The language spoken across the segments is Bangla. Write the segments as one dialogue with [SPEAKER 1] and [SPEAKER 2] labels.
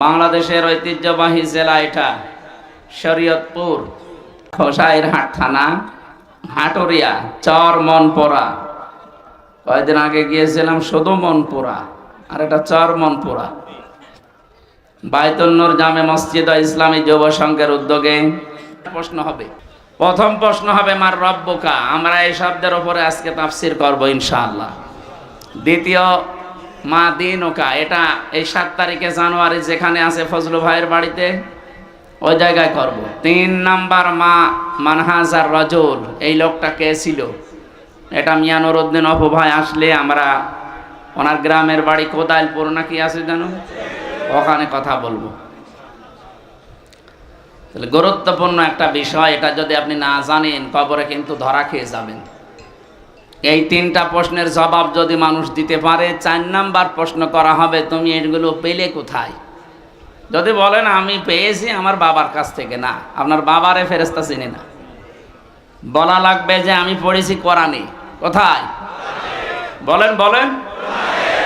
[SPEAKER 1] বাংলাদেশের ঐতিহ্যবাহী জেলা এটা, শরীয়তপুর, খোসাইরহাট থানা, হাটুরিয়া চর মনপুরা কয়েকদিন আগে গিয়েছিলাম শুধু মনপুরা আর এটা চর মনপুরা বাইতুন্নুর জামে মসজিদ ইসলামী যুব সংঘের উদ্যোগে প্রশ্ন হবে। প্রথম প্রশ্ন হবে, মার রব্বকা, আমরা এই শব্দের উপরে আজকে তাফসির করব ইনশাআল্লাহ। দ্বিতীয় মা দিন ওকা, এটা এই সাত তারিখে জানুয়ারি যেখানে আছে ফজলু ভাইয়ের বাড়িতে, ওই জায়গায় করব। তিন নাম্বার মা মানহাজার রজল, এই লোকটা কে ছিল? এটা মিয়ানুর উদ্দিন অপু ভাই আসলে আমরা ওনার গ্রামের বাড়ি কোদাইলপুর নাকি আছে জানো? ওখানে কথা বলব। তাহলে গুরুত্বপূর্ণ একটা বিষয়, এটা যদি আপনি না জানেন, কবরে কিন্তু ধরা খেয়ে যাবেন। এই তিনটা প্রশ্নের জবাব যদি মানুষ দিতে পারে, চার নাম্বার প্রশ্ন করা হবে, তুমি এগুলো পেলে কোথায়? যদি বলেন, আমি পেয়েছি আমার বাবার কাছ থেকে। না, আপনার বাবারে ফেরেস্তা চিনি না। বলা লাগবে যে, আমি পড়েছি কোরআনে। কোথায়? বলেন বলেন।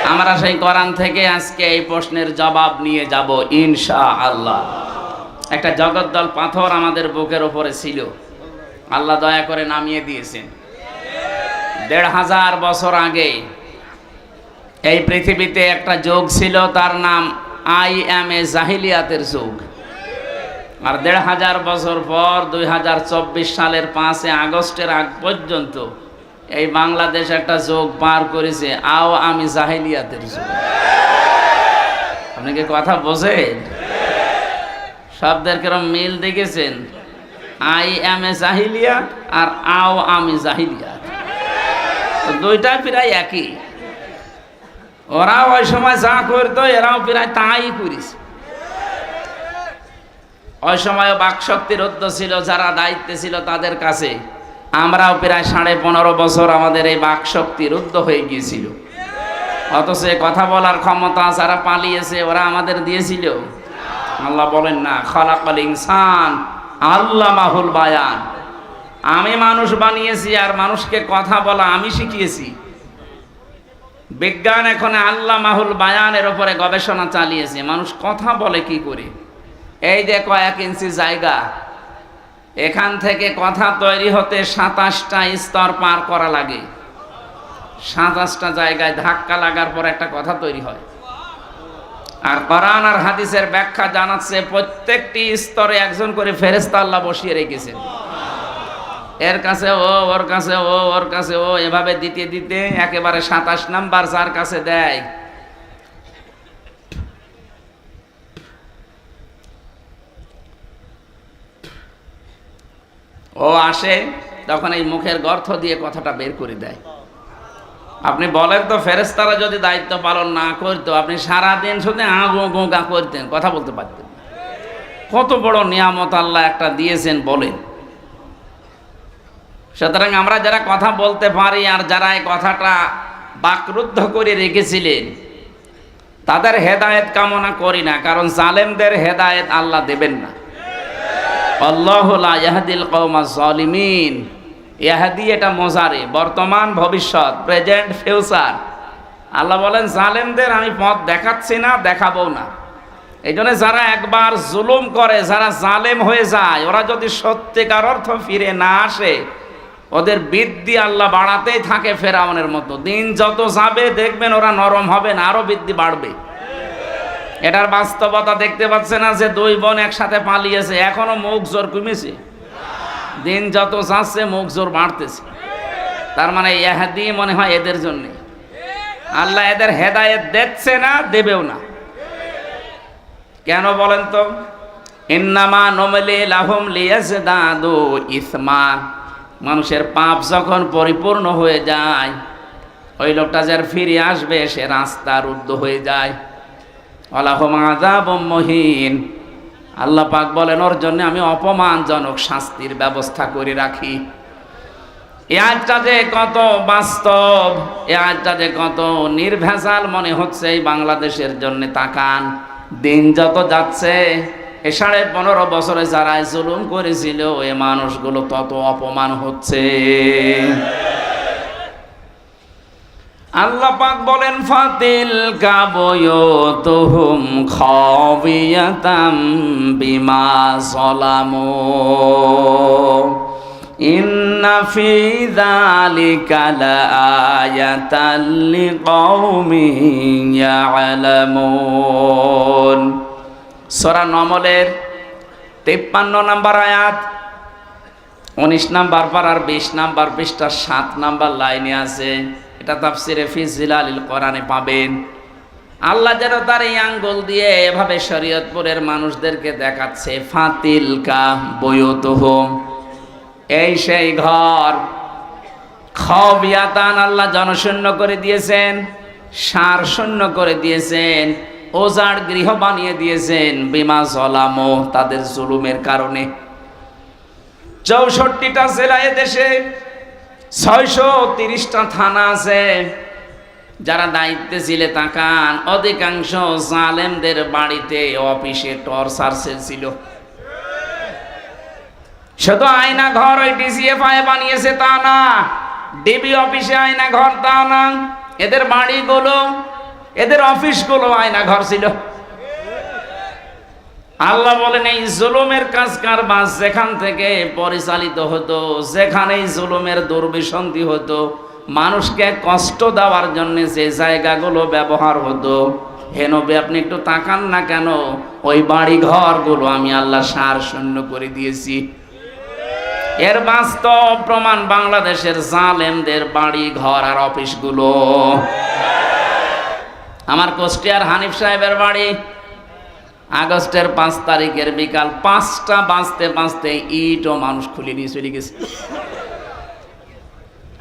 [SPEAKER 1] আমরা সেই কোরআন থেকে আজকে এই প্রশ্নের জবাব নিয়ে যাব ইনশা আল্লাহ একটা জগদ্দল পাথর আমাদের বুকের ওপরে ছিল। আল্লাহ দয়া করে নামিয়ে দিয়েছেন। দেড় হাজার বছর আগে এই পৃথিবীতে একটা যোগ ছিল, তার নাম আই এম এ জাহিলিয়াতের যুগ। আর দেড় হাজার বছর পর, দুই হাজার চব্বিশ সালের পাঁচে আগস্টের আগ পর্যন্ত এই বাংলাদেশ একটা যোগ পার করেছে, আও আমি জাহিলিয়াতের যুগ। আপনি কি কথা বোঝেন? শব্দের কেরম মিল দেখেছেন? আই এম এ জাহিলিয়া আর আও আমি জাহিলিয়া দুইটা প্রায় একই। ওরাও ওই সময় যা করতো, এরাও প্রায় তাই করিস ওই সময় বাকশক্তি রুদ্ধ ছিল, যারা দায়িত্বে ছিল তাদের কাছে। আমরাও প্রায় সাড়ে পনেরো বছর আমাদের এই বাকশক্তি রুদ্ধ হয়ে গিয়েছিল। অথচ কথা বলার ক্ষমতা যারা পালিয়েছে, ওরা আমাদের দিয়েছিল। আল্লাহ বলেন না, খলাকল ইনসান আল্লাহ মাহুল বায়ান। আমি মানুষ বানিয়েছি আর মানুষকে কথা বলা আমি শিখিয়েছি। বিজ্ঞান এখন আল্লাহ মাহুল বায়ানের ওপরে গবেষণা চালিয়েছে। মানুষ কথা বলে কি করে? এই যে কয়েক ইঞ্চি জায়গা। এখান থেকে কথা তৈরি হতে সাতাশটা স্তর পার করা লাগে। সাতাশটা জায়গায় ধাক্কা লাগার পর একটা কথা তৈরি হয়। আর কোরআন আর হাদিসের ব্যাখ্যা জানাচ্ছে প্রত্যেকটি স্তরে একজন করে ফেরেস্তা আল্লাহ বসিয়ে রেখেছেন। এর কাছে ও, ওর কাছে ও, ওর কাছে ও, এভাবে দিতে দিতে একেবারে সাতাশ নাম্বার যার কাছে দেয়। ও আসে, তখন এই মুখের গর্থ দিয়ে কথাটা বের করে দেয়। আপনি বলেন তো ফেরেস্তারা যদি দায়িত্ব পালন না করতো, আপনি সারাদিন শুধু আগো গোগা করতেন, কথা বলতে পারতেন কত বড় নিয়ামত আল্লাহ একটা দিয়েছেন বলেন। সুতরাং আমরা যারা কথা বলতে পারি আর যারা এই কথাটা বাকরুদ্ধ করে রেখেছিলেন, তাদের হেদায়েত কামনা করি না, কারণ জালেমদের হেদায়েত আল্লাহ দেবেন না। ইয়াহদিল কৌমা জলিমিন ইয়াহাদি এটা মজারে, বর্তমান, ভবিষ্যৎ, প্রেজেন্ট, ফিউচার। আল্লাহ বলেন, জালেমদের আমি পথ দেখাচ্ছি না দেখাবো না। এই জন্য যারা একবার জুলুম করে, যারা জালেম হয়ে যায়, ওরা যদি সত্যিকার অর্থ ফিরে না আসে ওদের বৃদ্ধি আল্লাহ বাড়াতেই থাকে ফেরাউনের মতো। দিন যত যাবে, দেখবেন ওরা নরম হবে না, আরও বৃদ্ধি বাড়বে। এটার বাস্তবতা দেখতে পাচ্ছে না যে দুই বোন একসাথে পালিয়েছে, এখনও মুখ জোর কমেছে। দিন যত যাচ্ছে, মুখ জোর বাড়তেছে। তার মানে এহাদি মনে হয় এদের জন্য। আল্লাহ এদের হেদায়েত দেখছে না, দেবেও না। কেন বলেন তো? ইন্নামা নমলে লাহম লিয়াজদাদু ইসমা। মানুষের পাপ যখন পরিপূর্ণ হয়ে যায়, ওই লোকটা যার ফিরে আসবে, সে রাস্তা রুদ্ধ হয়ে যায়। আল্লাহ পাক বলেন, ওর জন্য আমি অপমানজনক শাস্তির ব্যবস্থা করে রাখি। এ আজটা যে কত বাস্তব, এ আজটা যে কত নির্ভেজাল মনে হচ্ছে এই বাংলাদেশের জন্য তাকান। দিন যত যাচ্ছে এ সাড়ে পনেরো বছরে যারা জুলুম করেছিল এ মানুষগুলো তত অপমান হচ্ছে। আল্লাহ পাক বলেন, ফাতিল কাবয়তুহুম খাবিয়াতাম বিমা সালামু ইন্না ফি যালিকা লাআয়াতাল লিকাউমিন ইয়ালামুন। সূরা নমলের তেপ্পান্ন নাম্বার আয়াত, উনিশ নাম্বার পারার বিশ নাম্বার পৃষ্ঠার সাত নাম্বার লাইনে আছে। এটা তাফসিরে ফিজিলালিল কোরআনে পাবেন। আল্লাহ যেন তার এই আঙ্গুল দিয়ে এভাবে শরীয়তপুরের মানুষদেরকে দেখাচ্ছে ফাতিল কা বয়তুহুম এই সেই ঘর খবিয়াতান আল্লাহ জনশূন্য করে দিয়েছেন সার শূন্য করে দিয়েছেন। ওজার গৃহ বানিয়ে দিয়েছেন বিমা জলামো তাদের জুলুমের কারণে। চৌষট্টিটা জেলা দেশে ছয়শো তিরিশটা থানা আছে। যারা দায়িত্বে ছিলে তাকান, অধিকাংশ জালেমদের বাড়িতে অফিসে টর্চার সেল ছিল। শুধু আয়না ঘর ওই ডিসিএফআই বানিয়েছে তা না, ডিবি অফিসে আয়না ঘর তা না। এদের বাড়িগুলো এদের অফিসগুলো আয়না ঘর ছিল। আল্লাহ বলেন, এই জুলুমের কাজ কারবাস যেখান থেকে পরিচালিত হতো যেখানে জুলুমের দুর্বিসন্ধি হতো, মানুষকে কষ্ট দেওয়ার জন্য যে জায়গাগুলো ব্যবহার হতো হেনবে আপনি একটু তাকান না কেন? ওই বাড়ি ঘরগুলো আমি আল্লাহ সার শূন্য করে দিয়েছি। এর বাস্তব প্রমাণ বাংলাদেশের জালেমদের বাড়ি ঘর আর অফিসগুলো। আমার কোষ্টিয়ার হানিফ সাহেবের বাড়ি। আগস্টের পাঁচ তারিখের বিকাল পাঁচটা বাঁচতে বাঁচতে ইট ও মানুষ খুলে নিয়ে চলে গেছে।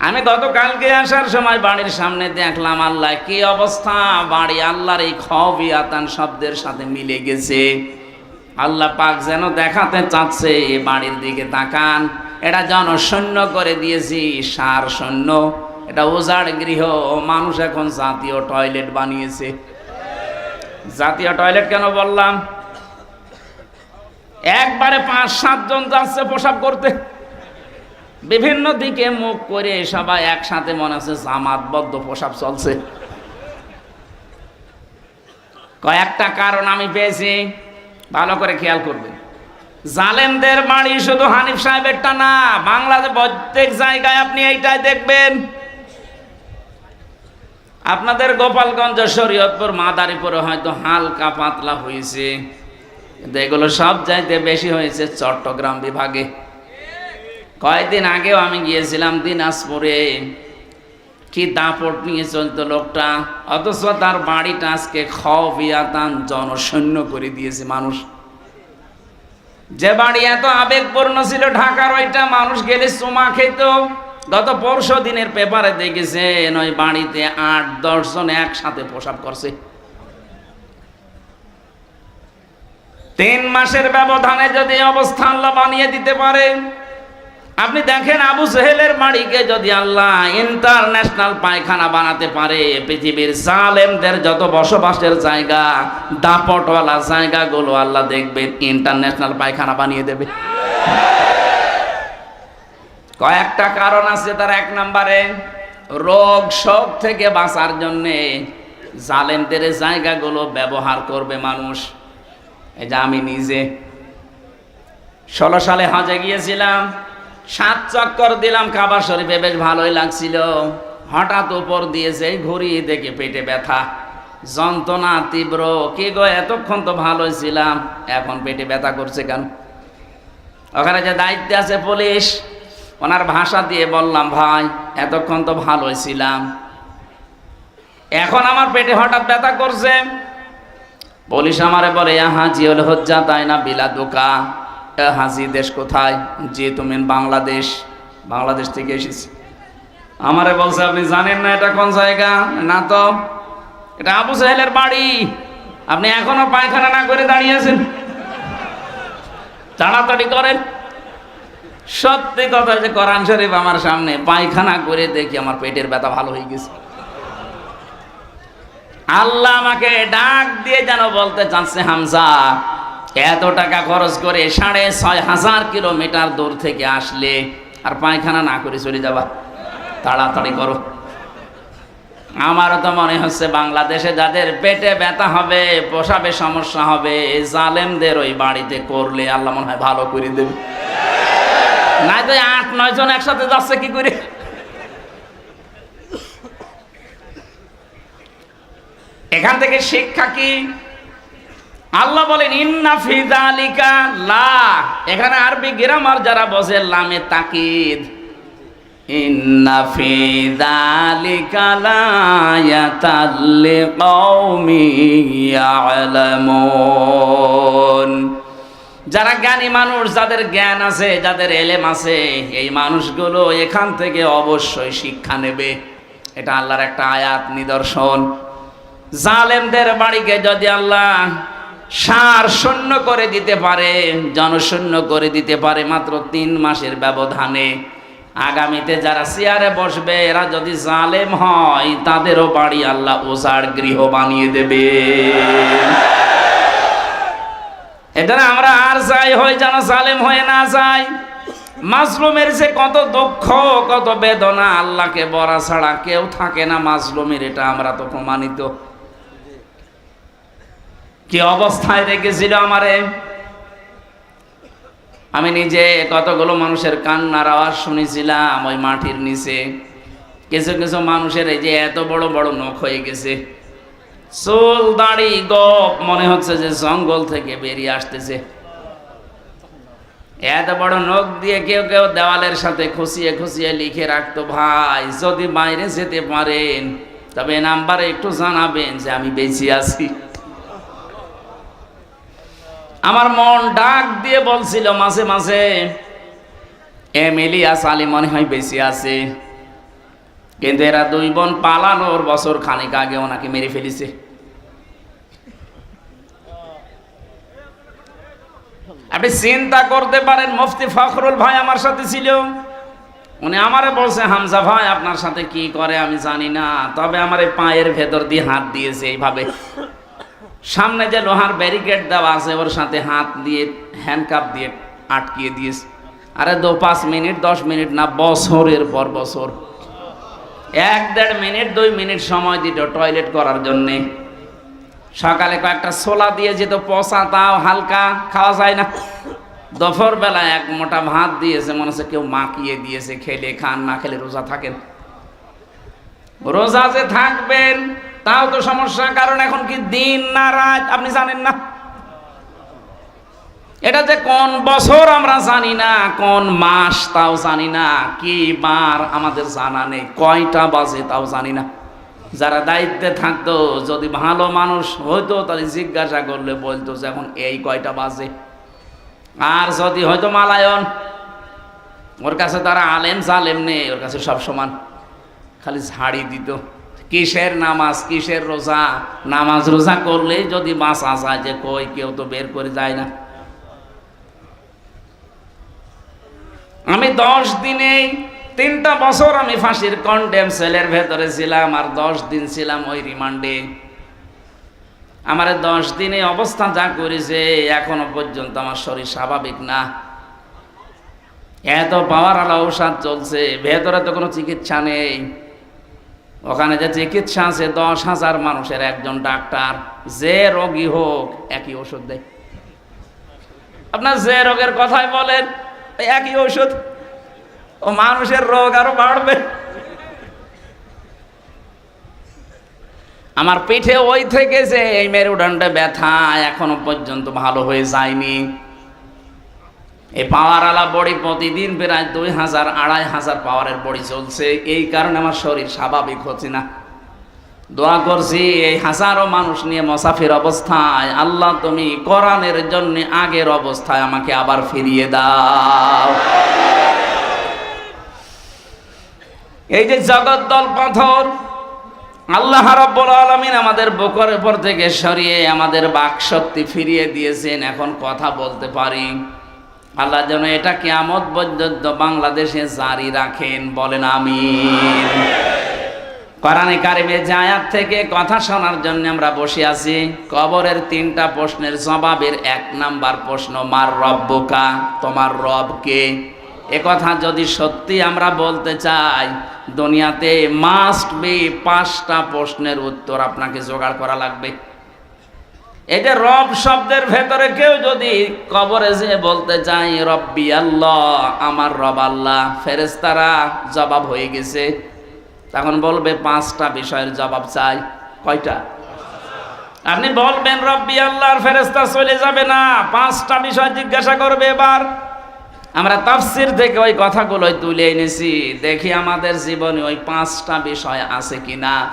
[SPEAKER 1] আমি গতকালকে আসার সময় বাড়ির সামনে দেখলাম আল্লাহ কি অবস্থা? বাড়ি আল্লাহর এই খবি আতান শব্দের সাথে মিলে গেছে। আল্লাহ পাক যেন দেখাতে চাচ্ছে এ বাড়ির দিকে তাকান। এটা জনশূন্য করে দিয়েছি সার শূন্য এটা উজাড় গৃহ। মানুষ এখন জাতীয় টয়লেট বানিয়েছে। জাতীয় টয়লেট কেন বললাম? একবারে পাঁচ, সাতজন যাচ্ছে প্রসাব করতে। বিভিন্ন দিকে মুখ করে সবাই একসাথে মনে আছে জামাতবদ্ধ প্রসাব চলছে। কয়েকটা কারণ আমি পেয়েছি, ভালো করে খেয়াল করবেন জালেমদের বাড়ি শুধু হানিফ সাহেবেরটা না বাংলাদেশ প্রত্যেক জায়গায় আপনি এইটাই দেখবেন। আপনাদের গোপালগঞ্জ শরীয়তপুর মাদারীপুরে হয়তো হালকা পাতলা হয়েছে কিন্তু এগুলো সব চাইতে বেশি হয়েছে চট্টগ্রাম বিভাগে। কয়েকদিন আগেও আমি গিয়েছিলাম দিনাজপুরে। কি দাপট নিয়ে চলতো লোকটা, অথচ তার বাড়িটা আজকে খাওয়াতান জনশূন্য করে দিয়েছে মানুষ। যে বাড়ি এত আবেগপূর্ণ ছিল ঢাকার, ওইটা মানুষ গেলে চুমা খেত। গত পরশু দিনের পেপারে দেখেছেন ওই বাড়িতে আট, দশ জন একসাথে প্রসাব করছে। তিন মাসের ব্যবধানে যদি অবস্থা আল্লাহ বানিয়ে দিতে পারে, আপনি দেখেন আবু সেহেলের বাড়িকে যদি আল্লাহ ইন্টারন্যাশনাল পায়খানা বানাতে পারে, পৃথিবীর জালেমদের যত বসবাসের জায়গা, দাপটওয়ালা জায়গাগুলো আল্লাহ দেখবেন, ইন্টারন্যাশনাল পায়খানা বানিয়ে দেবে। কয়েকটা কারণ আছে তার এক নম্বরে, রোগ শোক থেকে বাঁচার জন্যে জালেমদের জায়গাগুলো ব্যবহার করবে মানুষ। যে আমি নিজে ষোলো সালে হজে গিয়েছিলাম, সাত চক্কর দিলাম কাবার শরীফে, বেশ ভালোই লাগছিল। হঠাৎ উপর দিয়েছে ঘুরি দেখে পেটে ব্যথা, যন্ত্রণা তীব্র। কে গো, এতক্ষণ তো ভালোই ছিলাম, এখন পেটে ব্যথা করছে কেন? ওখানে যে দায়িত্বে আছে পুলিশ ওনার ভাষা দিয়ে বললাম, ভাই, এতক্ষণ তো ভালোই ছিলাম। এখন আমার পেটে হঠাৎ ব্যথা করছে। পুলিশ আমারে বলে হাজি হলে হজ্জা, তাই না বিলা দোকা? হাজি দেশ কোথায়? যে তুমি বাংলাদেশ বাংলাদেশ থেকে এসেছি। আমারে বলছে, আপনি জানেন না এটা কোন জায়গা? না তো। এটা আবু সাহেলের বাড়ি। আপনি এখনও পায়খানা না করে দাঁড়িয়েছেন তাড়াতাড়ি করেন। সত্যি কথা যে কোরআন শরীফ আমার সামনে পায়খানা করে দেখি আমার পেটের ব্যথা ভালো হয়ে গেছে। আল্লাহ আমাকে ডাক দিয়ে যেন বলতে চাচ্ছে হামজা, এত টাকা খরচ করে সাড়ে ছয় হাজার কিলোমিটার দূর থেকে আসলে আর পায়খানা না করে চলে যাবা। তাড়াতাড়ি করো। আমারও তো মনে হচ্ছে বাংলাদেশে যাদের পেটে ব্যথা হবে পোষাবে সমস্যা হবে জালেমদের ওই বাড়িতে করলে আল্লাহ মনে হয় ভালো করে দেবে। নাই তো আট, নয় জন একসাথে যাচ্ছে, কি করে? এখান থেকে শিক্ষা কি? আল্লাহ বলেন, ইন্না ফিদালিকা লা। এখানে আরবি গ্রামার যারা বসে, লামে তাকিদ। ইন্না ফিদালিকা লায়াতাল লিকাউমি ইয়ালামুন। যারা জ্ঞানী মানুষ, যাদের জ্ঞান আছে, যাদের এলেম আছে, এই মানুষগুলো এখান থেকে অবশ্যই শিক্ষা নেবে। এটা আল্লাহর একটা আয়াত নিদর্শন। জালেমদের বাড়িকে যদি আল্লাহ সার শূন্য করে দিতে পারে, জনশূন্য করে দিতে পারে মাত্র তিন মাসের ব্যবধানে, আগামীতে যারা চেয়ারে বসবে, এরা যদি জালেম হয়, তাদেরও বাড়ি আল্লাহ ওজার গৃহ বানিয়ে দেবে। এটা আমরা আর যাই হই যেন জালেম হয়ে না যাই। মাজলুমের যে কত দুঃখ, কত বেদনা, আল্লাহকে বলা ছাড়া কেউ থাকে না মাজলুমের, এটা আমরা তো প্রমাণিত। কি অবস্থায় রেখেছিল আমারে? আমি নিজে কতগুলো মানুষের কান্নার আওয়াজ শুনেছিলাম ওই মাটির নিচে। কিছু কিছু মানুষের এই যে এত বড় বড় নখ হয়ে গেছে। চুল, দাড়ি, গপ, মনে হচ্ছে যে জঙ্গল থেকে বেরিয়ে আসতেছে। এত বড় নখ দিয়ে কেউ কেউ দেওয়ালের সাথে খুশিয়ে খুশিয়ে লিখে রাখতো, ভাই, যদি বাইরে যেতে পারেন, তবে নাম্বারে একটু জানাবেন যে আমি বেঁচে আছি। আমার মন ডাক দিয়ে বলছিল মাঝে মাঝে এম এমিলিয়াস আলী মনে হয় বেঁচে আছে। কিন্তু এরা দুই বোন পালানোর বছর খানিক আগে ওনাকে মেরে ফেলেছে। আপনি চিন্তা করতে পারেন, মুফতি ফখরুল ভাই আমার সাথে ছিল। উনি আমারে বলছে, হামজা ভাই, আপনার সাথে কি করে আমি জানি না, তবে আমার পায়ের ভেতর দিয়ে হাত দিয়েছে এইভাবে। সামনে যে লোহার ব্যারিকেড দেওয়া আছে, ওর সাথে হাত দিয়ে হ্যান্ডকাপ দিয়ে আটকিয়ে দিয়েছে। আরে দু পাঁচ মিনিট, দশ মিনিট না, বছরের পর বছর। এক দেড় মিনিট, দুই মিনিট সময় দিত টয়লেট করার জন্যে। সকালে কয়েকটা ছোলা দিয়ে যেত, পচা তাও হালকা, খাওয়া যায় না। দফর বেলা এক মোটা ভাত দিয়েছে, মনে হচ্ছে কেউ মাখিয়ে দিয়েছে, খেলে খান, না খেলে রোজা থাকেন। রোজা যে থাকবেন, তাও তো সমস্যা কারণ এখন কি দিন না রাত, আপনি জানেন না। এটা যে কোন বছর আমরা জানি না, কোন মাস তাও জানি না, কি বার আমাদের জানা নেই, কয়টা বাজে তাও জানি না। যারা দায়িত্বে থাকতো, যদি ভালো মানুষ হইতো, তাহলে জিজ্ঞাসা করলে বলতো যে এখন এই কয়টা বাজে। আর যদি হয়তো মালায়ন, ওর কাছে তারা আলেম জালেম নেই, ওর কাছে সব সমান। খালি ঝাড়ি দিত। কিসের নামাজ, কিসের রোজা? নামাজ রোজা করলেই যদি বাঁচা যায় যে কই, কেউ তো বের করে যায় না। আমি দশ দিনে তিনটা বছর আমি ফাঁসির কন্ডেম সেলের ভেতরে ছিলাম আর দশ দিন ছিলাম ওই রিমান্ডে। আমার দশ দিনে অবস্থা যা করেছে, এখনও পর্যন্ত আমার শরীর স্বাভাবিক না। এত পাওয়ার আলা ঔষধ চলছে, ভেতরে তো কোনো চিকিৎসা নেই। ওখানে যে চিকিৎসা আছে, দশ হাজার মানুষের একজন ডাক্তার, যে রোগী হোক, একই ওষুধ দেয়। আপনার যে রোগের কথাই বলেন একই ওষুধ ও মানুষের রোগ আরও বাড়বে। আমার পিঠে ওই থেকে যে এই মেরুদণ্ডে ব্যথা এখনও পর্যন্ত ভালো হয়ে যায়নি। এই পাওয়ার আলা বড়ি প্রতিদিন প্রায় দুই হাজার, আড়াই হাজার পাওয়ারের বড়ি চলছে। এই কারণে আমার শরীর স্বাভাবিক হচ্ছে না। দোয়া করছি, এই হাজারো মানুষ নিয়ে মসাফির অবস্থায়, আল্লাহ তুমি কোরআনের জন্য আগের অবস্থায় আমাকে আবার ফিরিয়ে দাও। এই যে জগদ্দল পাথর, আল্লাহ রাব্বুল আলামিন আমাদের বুকের উপর থেকে সরিয়ে আমাদের বাক শক্তি ফিরিয়ে দিয়েছেন, এখন কথা বলতে পারি। আল্লাহ যেন এটা কিয়ামত পর্যন্ত বাংলাদেশে জারি রাখেন, বলেন আমিন। কোরআনে কারিমে জায়াত থেকে কথা শোনার জন্য আমরা বসে আছি, কবরের তিনটা প্রশ্নের জবাবের এক নাম্বার প্রশ্ন, মার রব্বকা? তোমার রবকে এ কথা যদি সত্যি আমরা বলতে চাই, দুনিয়াতে মাস্ট বি পাঁচটা প্রশ্নের উত্তর আপনাকে জোগাড় করা লাগবে। যে রব শব্দের ভেতরে কেউ যদি কবরে যে বলতে চাই রব্বি আল্লাহ, আমার রব আল্লাহ। ফেরেস্তারা জবাব হয়ে গেছে। তখন বলবে, পাঁচটা বিষয়ের জবাব চাই। কয়টা? আপনি বলবেন, রব্বি, আল্লাহর ফেরেস্তা চলে যাবে না। পাঁচটা বিষয় জিজ্ঞাসা করবে এবার। আমরা তাফসির থেকে ওই কথাগুলোই তুলে এনেছি। দেখি আমাদের জীবনে ওই পাঁচটা বিষয় আছে কি না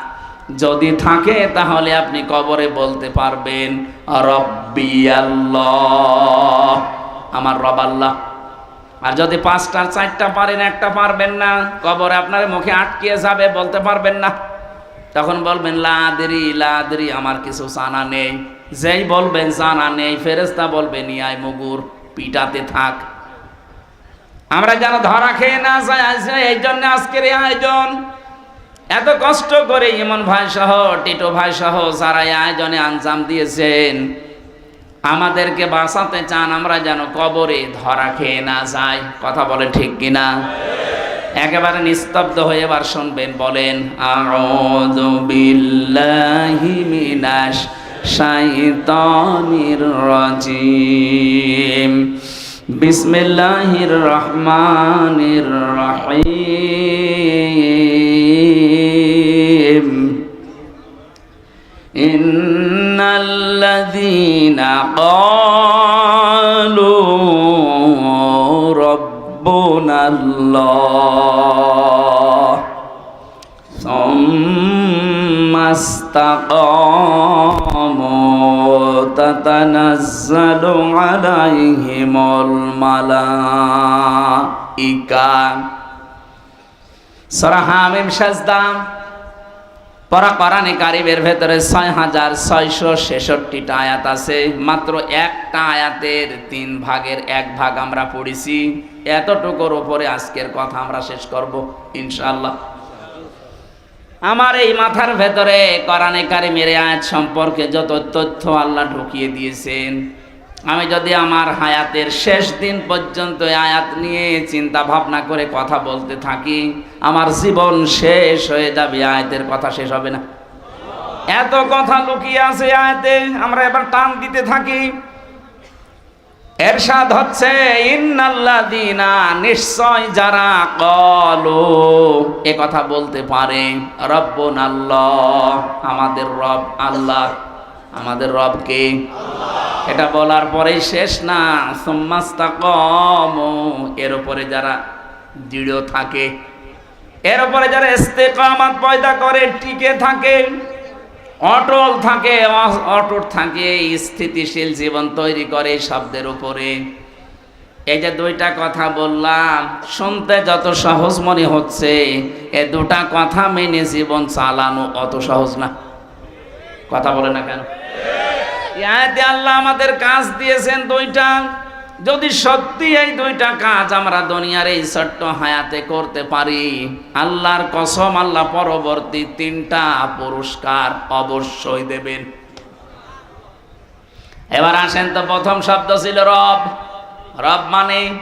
[SPEAKER 1] যদি থাকে, তাহলে আপনি কবরে বলতে পারবেন, রব্বি, আল্লাহ। আমার রব আল্লাহ। আর যদি পাঁচটার চারটা পারেন, একটা পারবেন না। কবরে আপনার মুখে আটকিয়ে যাবে, বলতে পারবেন না। তখন বলবেন, লাদেরি লাদেরি, আমার কিছু জানা নেই। যেই বলবেন, জানা নেই ফেরেস্তা বলবেন, ইয়াই মুগুর, পিটাতে থাক। আমরা যেন ধরা খেয়ে না আজ- এই জন্য আজকের আয়োজন। এত কষ্ট করে ইমন ভাই সহ টিটো ভাই সহ যারা আয়োজনে আঞ্জাম দিয়েছেন আমাদেরকে বাঁচাতে চান, আমরা যেন কবরে ধরা খেয়ে না যাই। কথা বলে ঠিক কিনা? একেবারে নিস্তব্ধ হয়ে এবার শুনবেন, বলেন, আউযু বিল্লাহি মিনাশ বিসমিল্লাহির রহমানির রহিম। الذين قالوا ربنا الله ثم استقاموا تتنزل عليهم الملائكة সরা হামিম সাজদা পরা কোরআনে কারিমের ভেতরে ছয় হাজার ছয়শো ছেষট্টিটা আয়াত আছে। মাত্র একটা আয়াতের তিন ভাগের এক ভাগ আমরা পড়েছি। এতটুকুর উপরে আজকের কথা আমরা শেষ করব ইনশাল্লাহ আমার এই মাথার ভেতরে কোরআনে কারিমের আয়াত সম্পর্কে যত তথ্য আল্লাহ ঢুকিয়ে দিয়েছেন আমি যদি আমার হায়াতের শেষ দিন পর্যন্ত আয়াত নিয়ে চিন্তা ভাবনা করে কথা বলতে থাকি, আমার জীবন শেষ হয়ে যাবে আয়াতের কথা শেষ হবে না। এত কথা লুকিয়ে আছে আয়াতে, আমরা এবার টান দিতে থাকি। এরশাদ হচ্ছে, ইন্নাল্লাযীনা নিশ্চয় যারা কলু এ কথা বলতে পারে রব্বুন আল্লাহ আমাদের রব আল্লাহ। আমাদের রবকে। এটা বলার পরেই শেষ না। সুম্মাস্তাকম। এর উপরে যারা দৃঢ় থাকে, এর উপরে যারা ইস্তেকামাত পয়দা করে, টিকে থাকে, অটল থাকে, অ- অটুট থাকে, স্থিতিশীল জীবন তৈরি করে শব্দের উপরে। এই যে দুইটা কথা বললাম, শুনতে যত সহজ মনে হচ্ছে, এ দুটা কথা মেনে জীবন চালানো অত সহজ না। কথা বলে না কেন? আল্লাহ আমাদের কাজ দিয়েছেন দুইটা। যদি সত্যি এই দুইটা কাজ আমরা দুনিয়ার এই ছোট্ট হায়াতে করতে পারি, আল্লাহর কসম আল্লাহ পরবর্তী তিনটা পুরস্কার অবশ্যই দেবেন। এবার আসেন তো, প্রথম শব্দ ছিল রব। রব মানে?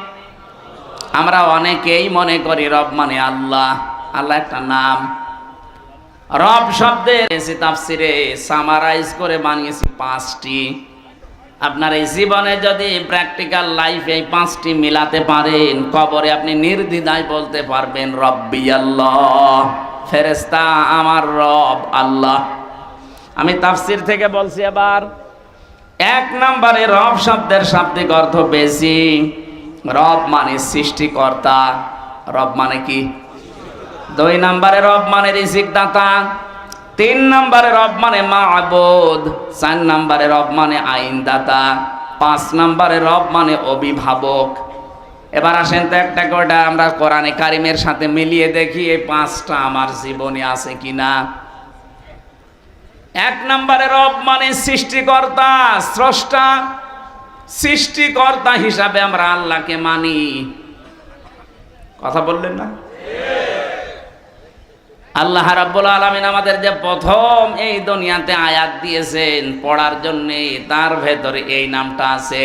[SPEAKER 1] আমরা অনেকেই মনে করি রব মানে আল্লাহ। আল্লাহ একটা নাম। রব শব্দে তাফসিরে সামারাইজ করে বানিয়েছি পাঁচটি। আপনার এই জীবনে যদি প্র্যাকটিক্যাল লাইফে এই পাঁচটি মিলাতে পারেন, কবরে আপনি নির্দ্বিধায় বলতে পারবেন, রব্বি আল্লাহ ফেরেস্তা আমার রব আল্লাহ। আমি তাফসির থেকে বলছি আবার এক নম্বরে রব শব্দের শাব্দিক অর্থ বেশি। রব মানে সৃষ্টিকর্তা। রব মানে কি? দুই নম্বরে রব মানে রিজিক দাতা, তিন নম্বরে রব মানে মাহবুদ চার নম্বরে রব মানে আইনদাতা, পাঁচ নম্বরে রব মানে অভিভাবক। এবার আসেন তো একটা করে আমরা কোরআনে কারিমের সাথে মিলিয়ে দেখি এই পাঁচটা আমার জীবনে আছে কিনা। এক নম্বরে রব মানে সৃষ্টিকর্তা, স্রষ্টা, সৃষ্টিকর্তা হিসাবে আমরা আল্লাহকে মানি। কথা বললেন না? আল্লাহ রাব্বুল আলামিন আমাদের যে প্রথম এই দুনিয়াতে আয়াত দিয়েছেন, পড়ার জন্য তার ভেতরে এই নামটা আছে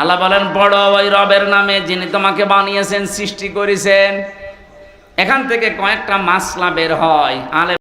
[SPEAKER 1] আল্লাহ বলেন বড় ওই রবের নামে যিনি তোমাকে বানিয়েছেন, সৃষ্টি করেছেন। এখান থেকে কয়েকটা মাসলা বের হয় আলে